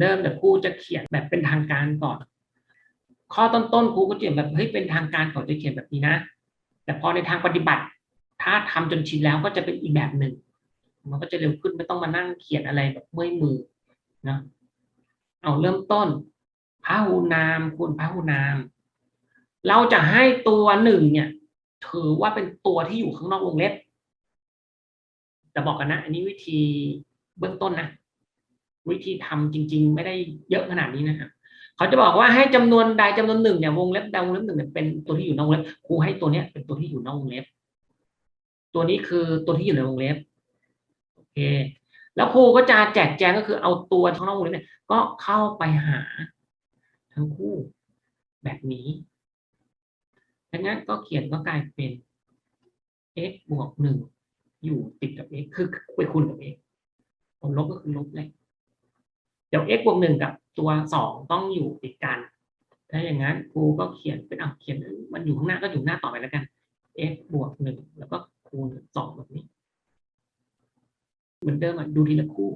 เดิมแต่ครูจะเขียนแบบเป็นทางการก่อน ข้อต้นๆครูก็เขียนแบบเฮ้ยเป็นทางการก่อนจะเขียนแบบนี้นะ แต่พอในทางปฏิบัติ ถ้าทำจนชินแล้วก็จะเป็นอีกแบบหนึ่ง มันก็จะเร็วขึ้นไม่ต้องมานั่งเขียนอะไรแบบเมื่อยมือนะเอาเริ่มต้นพระหูนามคูณพระหูนาม เราจะให้ตัวหนึ่งเนี่ย ถือว่าเป็นตัวที่อยู่ข้างนอกวงเล็บแต่บอกกันนะ อันนี้วิธีเบื้องต้นนะ วิธีทำจริง ๆ ไม่ได้เยอะขนาดนี้นะครับเขาจะบอกว่าให้จำนวนใดจำนวนหนึ่งเนี่ยวงเล็บใดวงเล็บหนึ่งเนี่ยเป็นตัวที่อยู่นอกวงเล็บครูให้ตัวเนี้ยเป็นตัวที่อยู่นอกวงเล็บ ตัวนี้คือตัวที่อยู่ในวงเล็บโอเคแล้วครูก็จะแจกแจงก็คือเอาตัวข้งนอกวงเล็บเนี่ยก็เข้าไปหา ทั้งคู่แบบนี้ดังนั้นก็เขียนก็กลายเป็น x บวกหนึ่งอยู่ติดกับ x คือไปคูณกับ x ผลลบก็คือลบเลย เดี๋ยว x บวกหนึ่งกับตัวสองต้องอยู่ติดกัน ถ้าอย่างนั้นครูก็เขียนเป็นอะเขียนมันอยู่ข้างหน้าก็อยู่หน้าต่อไปแล้วกัน x บวกหนึ่งแล้วก็คูณสองแบบนี้ เหมือนเดิมอะดูทีละคู่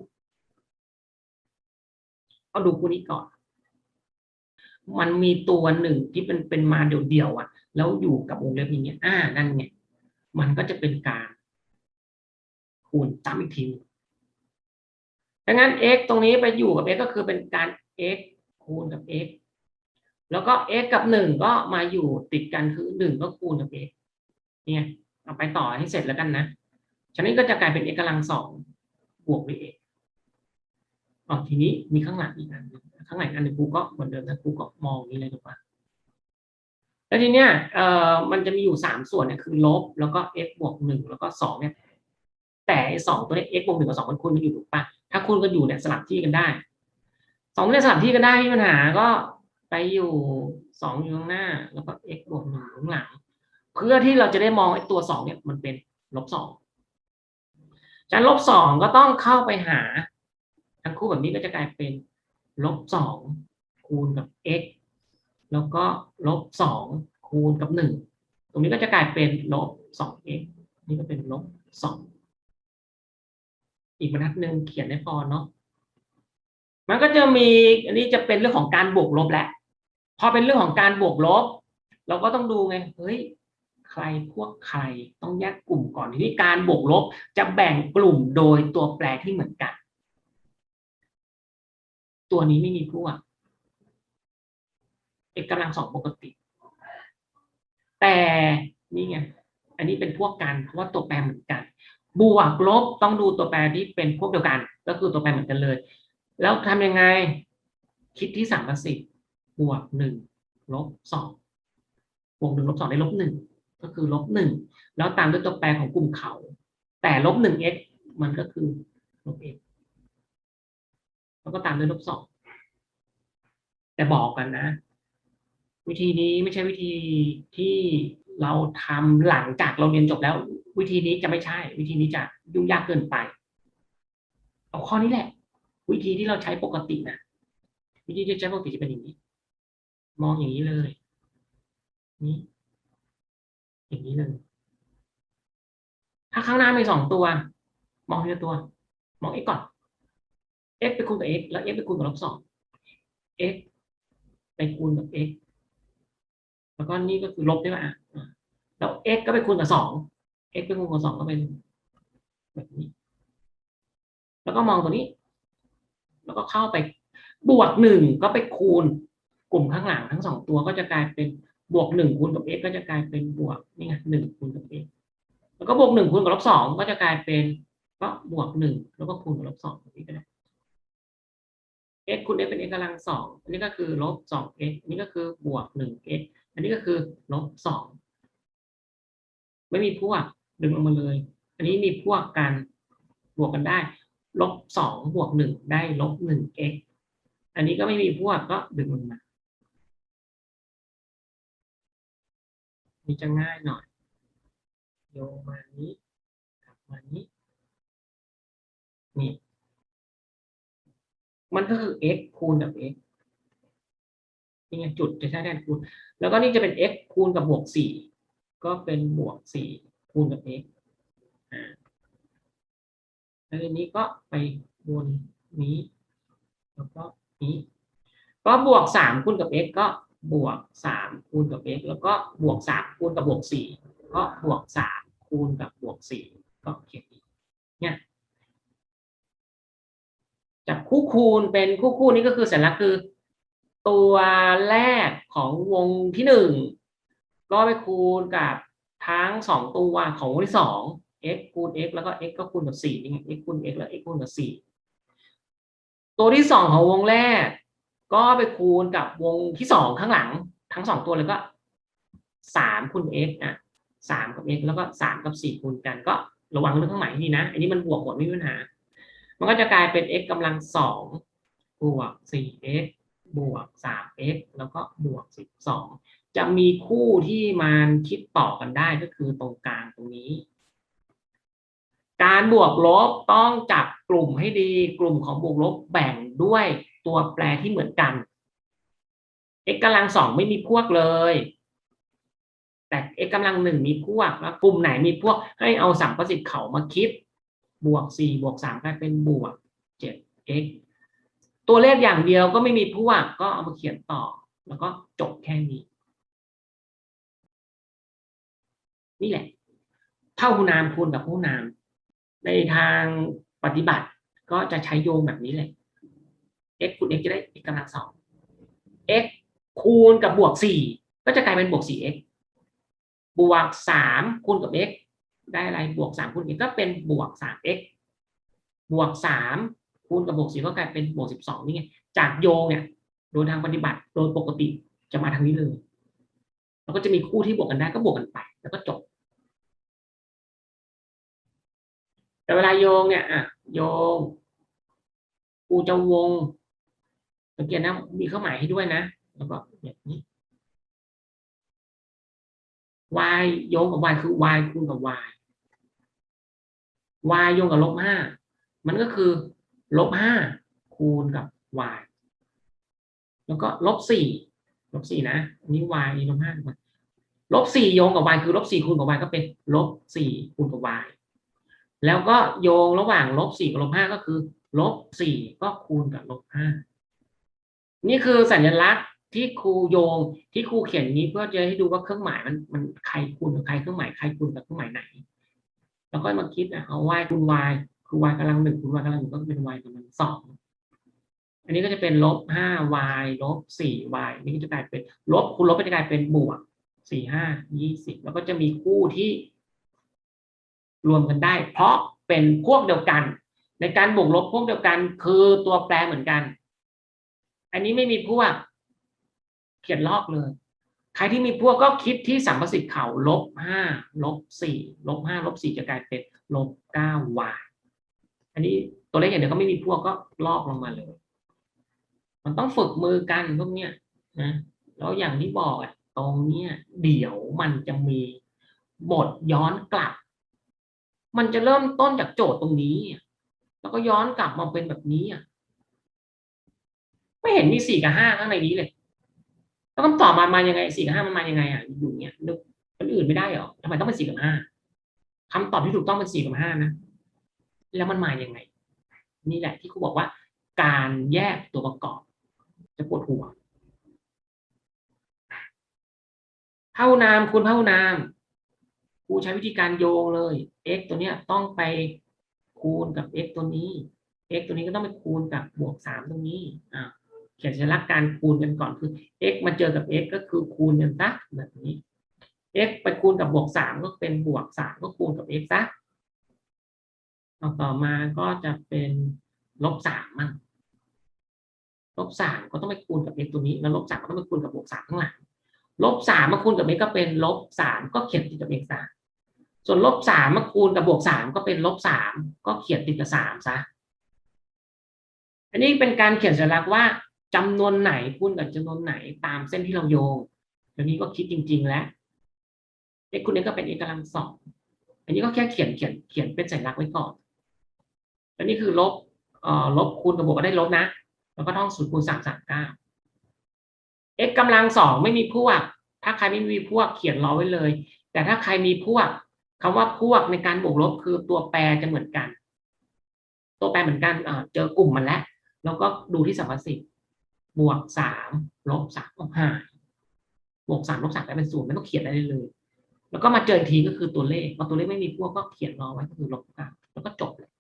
เอาดูคู่นี้ก่อน มันมีตัวหนึ่งที่เป็นเป็นมาเดี่ยวๆอะ แล้วอยู่กับวงเล็บอย่างเงี้ยอ่านั่นไงมันก็จะเป็นการคูณซ้ำอีกทีนึง ดังนั้น x ตรงนี้ไปอยู่กับ x ก็คือเป็นการ x คูณกับ x แล้วก็ x กับหนึ่งก็มาอยู่ติดกันคือหนึ่งก็คูณกับ x เนี่ยเอาไปต่อให้เสร็จแล้วกันนะ ฉะนั้นก็จะกลายเป็น x กำลังสองบวกด้วย x อ๋อทีนี้มีข้างหลังอีกอันหนึ่งข้างหลังอันหนึ่งกูก็เหมือนเดิมนะกูก็มองนี้เลยถูกปะแล้วทีเนี้ยเอ่อมันจะมีอยู่สามส่วนเนี่ยคือลบแล้วก็ x บวกหนึ่งแล้วก็สองเนี่ยแต่ไอ้สองตัวนี้ x บวกหนึ่งกับสองมันคูณกันอยู่ถูกปะ ถ้าคูณกันอยู่เนี่ยสลับที่กันได้สองเนี่ยสลับที่กันได้มีปัญหาก็ไปอยู่สองอยู่ข้างหน้า แล้วก็ x บวกหนึ่งข้างหลัง เพื่อที่เราจะได้มองไอ้ตัวสองเนี่ยมันเป็นลบสองจากลบสองก็ต้องเข้าไปหา ทั้งคู่แบบนี้ก็จะกลายเป็นลบสองคูณกับ x แล้วก็ลบสองคูณกับหนึ่งตรงนี้ก็จะกลายเป็นลบสอง x นี่ก็เป็นลบสอง อีกบรรทัดหนึ่งเขียนได้พอเนาะมันก็จะมีอันนี้จะเป็นเรื่องของการบวกลบแหละพอเป็นเรื่องของการบวกลบ เราก็ต้องดูไงเฮ้ยใครพวกใครต้องแยกกลุ่มก่อนทีนี้การบวกลบจะแบ่งกลุ่มโดยตัวแปรที่เหมือนกัน ตัวนี้ไม่มีพวกเอกกำลังสองปกติ แต่นี่ไงอันนี้เป็นพวกกันเพราะว่าตัวแปรเหมือนกัน บวกลบต้องดูตัวแปรที่เป็นพวกเดียวกัน ก็คือตัวแปรเหมือนกันเลย แล้วทำยังไง คิดที่สามกับสิบบวกหนึ่งลบสองบวกหนึ่งลบสองได้ลบหนึ่งก็คือลบหนึ่งแล้วตามด้วยตัวแปรของกลุ่มเขา แต่ลบหนึ่ง x มันก็คือลบ x แล้วก็ตามด้วยลบสองแต่บอกกันนะ วิธีนี้ไม่ใช่วิธีที่เราทำหลังจากเราเรียนจบแล้ว วิธีนี้จะไม่ใช่ วิธีนี้จะยุ่งยากเกินไปเอาข้อนี้แหละ วิธีที่เราใช้ปกตินะวิธีที่ใช้ปกติจะเป็นอย่างนี้ มองอย่างนี้เลยนี่อย่างนี้เลยถ้าข้างหน้ามีสองตัว มองทีละตัว มอง x ก่อน x ไปคูณกับ x แล้ว x ไปคูณกับลบสอง x ไปคูณกับ x แล้วก็นี่ก็คือลบใช่ไหมแล้ว x ก็ไปคูณกับสอง x ไปคูณกับสองก็เป็นแบบนี้ แล้วก็มองตัวนี้ แล้วก็เข้าไปบวกหนึ่งก็ไปคูณกลุ่มข้างหลังทั้งสองตัวก็จะกลายเป็นบวกหนึ่งคูณกับ x ก็จะกลายเป็นบวกนี่ไงหนึ่งคูณกับ x แล้วก็บวกหนึ่งคูณกับลบสองก็จะกลายเป็นก็บวกหนึ่งแล้วก็คูณกับลบสองแบบนี้ก็ได้ x คูณ x เป็น x กำลังสองอันนี้ก็คือลบสอง x อันนี้ก็คือบวกหนึ่ง x อันนี้ก็คือลบสองไม่มีพวกดึงออกมาเลย อันนี้มีพวกกันบวกกันได้ลบสองบวกหนึ่งได้ลบหนึ่ง x อันนี้ก็ไม่มีพวกก็ดึงลงมานี่จะง่ายหน่อยโยมานี้กลับมานี้ นี่ มันก็คือ x คูณกับ x นี่ไงจุดจะใช้แทนคูณ แล้วก็นี่จะเป็น x คูณกับบวกสี่ก็เป็นบวกสี่คูณกับ x อ่าแล้วทีนี้ก็ไปบนนี้ แล้วก็นี้ ก็บวกสามคูณกับ x ก็บวกสามคูณกับ x แล้วก็บวกสามคูณกับบวกสี่ก็บวกสามคูณกับบวกสี่ก็เขียนอีกเนี่ยจากคู่คูณเป็นคู่คูณนี่ก็คือสัญลักษณ์คือ ตัวแรกของวงที่หนึ่งก็ไปคูณกับทั้งสองตัวของวงที่สอง x คูณ x แล้วก็ x ก็คูณกับสี่นี่ไง x คูณ x แล้ว x คูณกับสี่ตัวที่สองของวงแรก ก็ไปคูณกับวงที่สองข้างหลัง ทั้งสองตัวเลยก็สามคูณ x อะสามกับ x แล้วก็สามกับสี่คูณกันก็ระวังเรื่องเครื่องหมายให้ดีนะ อันนี้มันบวกหมดไม่มีปัญหา มันก็จะกลายเป็น x กำลังสองบวก 4x บวก 3x แล้วก็บวก 12 จะมีคู่ที่มันคิดต่อกันได้ก็คือตรงกลางตรงนี้ การบวกลบต้องจับกลุ่มให้ดีกลุ่มของบวกลบแบ่งด้วยตัวแปรที่เหมือนกัน x กำลังสองไม่มีพวกเลย แต่ x กำลังหนึ่งมีพวกแล้วกลุ่มไหนมีพวกให้เอาสัมประสิทธิ์เขามาคิด บวกสี่บวกสามกลายเป็นบวกเจ็ด x ตัวเลขอย่างเดียวก็ไม่มีพวกก็เอามาเขียนต่อ แล้วก็จบแค่นี้ นี่แหละ เท่าหูนามคูณกับหูนาม ในทางปฏิบัติก็จะใช้โยงแบบนี้เลย x คูณ x จะได้ x กำลังสอง x คูณกับบวกสี่ก็จะกลายเป็นบวกสี่ x บวกสามคูณกับ x ได้อะไรบวกสามคูณ x ก็เป็นบวกสาม x บวกสาม คูณกับบวกสี่ก็กลายเป็นบวกสิบสองนี่ไงจากโยงเนี่ยโดยทางปฏิบัติโดยปกติจะมาทางนี้เลยแล้วก็จะมีคู่ที่บวกกันได้ก็บวกกันไป แล้วก็จบ แต่เวลาโยงเนี่ยอะโยงกูจะวงสังเกตนะมีเครื่องหมายให้ด้วยนะแล้วก็แบบนี้ y โยงกับ y คือ y คูณกับ y y โยงกับลบห้ามันก็คือ ลบห้าคูณกับ y แล้วก็ลบสี่ลบสี่นะอันนี้ y นี่ลบห้าลบสี่โยงกับ y คือลบสี่คูณกับ y ก็เป็นลบสี่คูณกับ y แล้วก็โยงระหว่างลบสี่กับลบห้าก็คือลบสี่ก็คูณกับลบห้านี่คือสัญลักษณ์ที่ครูโยงที่ครูเขียนนี้เพื่อจะให้ดูว่าเครื่องหมายมันมันใครคูณกับใครเครื่องหมายใครคูณกับเครื่องหมายไหน แล้วก็มาคิดอะเอา y คูณ y คือ y กำลังหนึ่งคูณ y กำลังหนึ่งก็เป็น y กำลังสองอันนี้ก็จะเป็นลบห้า y ลบสี่ y นี่ก็จะกลายเป็นลบคูณลบก็จะกลายเป็นบวกสี่ห้ายี่สิบแล้วก็จะมีคู่ที่ รวมกันได้ เพราะเป็นพวกเดียวกัน ในการบวกลบพวกเดียวกันคือตัวแปรเหมือนกัน อันนี้ไม่มีพวก เขียนลอกเลย ใครที่มีพวกก็คิดที่สัมประสิทธิ์เขาลบห้าลบสี่ลบห้าลบสี่จะกลายเป็นลบเก้าวา อันนี้ตัวเลขอย่างเดียวก็ไม่มีพวกก็ลอกลงมาเลย มันต้องฝึกมือกันพวกเนี้ยนะแล้วอย่างที่บอกอะตรงเนี้ยเดี๋ยวมันจะมีบทย้อนกลับ มันจะเริ่มต้นจากโจทย์ตรงนี้ แล้วก็ย้อนกลับมาเป็นแบบนี้อะไม่เห็นมีสี่กับห้าข้างในนี้เลยแล้วคำตอบมามายังไงสี่กับห้ามันมายังไงอะอยู่เนี้ยนึกมันอื่นไม่ได้หรอทำไมต้องเป็นสี่กับห้าคำตอบที่ถูกต้องเป็นสี่กับห้านะ แล้วมันมายังไง นี่แหละที่ครูบอกว่า การแยกตัวประกอบ จะปวดหัวเท่านามคูณเท่านามครูใช้วิธีการโยงเลย x ตัวเนี้ยต้องไปคูณกับ x ตัวนี้ x ตัวนี้ก็ต้องไปคูณกับบวกสามตรงนี้อ่าเขียนสัญลักษณ์การคูณกันก่อนคือ x มาเจอกับ x ก็คือคูณกันซะแบบนี้ x ไปคูณกับบวกสามก็เป็นบวกสามก็คูณกับ x ซะ ต่อต่อมาก็จะเป็นลบสามมั่งลบสามก็ต้องไปคูณกับ x ตัวนี้ แล้วลบสามก็ต้องไปคูณกับบวกสามข้างหลังลบสามมาคูณกับ x ก็เป็นลบสามก็เขียนติดกับ x ซะส่วนลบสามมาคูณกับบวกสามก็เป็นลบสามก็เขียนติดกับสามซะอันนี้เป็นการเขียนสัญลักษณ์ว่าจำนวนไหนคูณกับจำนวนไหนตามเส้นที่เราโยงอันนี้ก็คิดจริง ๆ แล้ว x คูณ x ก็เป็น x กำลังสองอันนี้ก็แค่เขียนเขียนเขียนเป็นสัญลักษณ์ไว้ก่อน อันนี้คือลบเอ่อลบคูณกับบวกก็ได้ลบนะ แล้วก็ท่องศูนย์คูณสามสามเก้า x กำลังสองไม่มีพวก ถ้าใครไม่มีพวกเขียนรอไว้เลย แต่ถ้าใครมีพวกคำว่าพวกในการบวกลบคือตัวแปรจะเหมือนกัน ตัวแปรเหมือนกันเจอกลุ่มมันแล้ว แล้วก็ดูที่สัมประสิทธิ์บวกสามลบสามลบห้าบวกสามลบสามกลายเป็นศูนย์ไม่ต้องเขียนอะไรเลย แล้วก็มาเจอทีก็คือตัวเลขพอตัวเลขไม่มีพวกก็เขียนรอไว้ก็คือลบเก้าแล้วก็จบเลย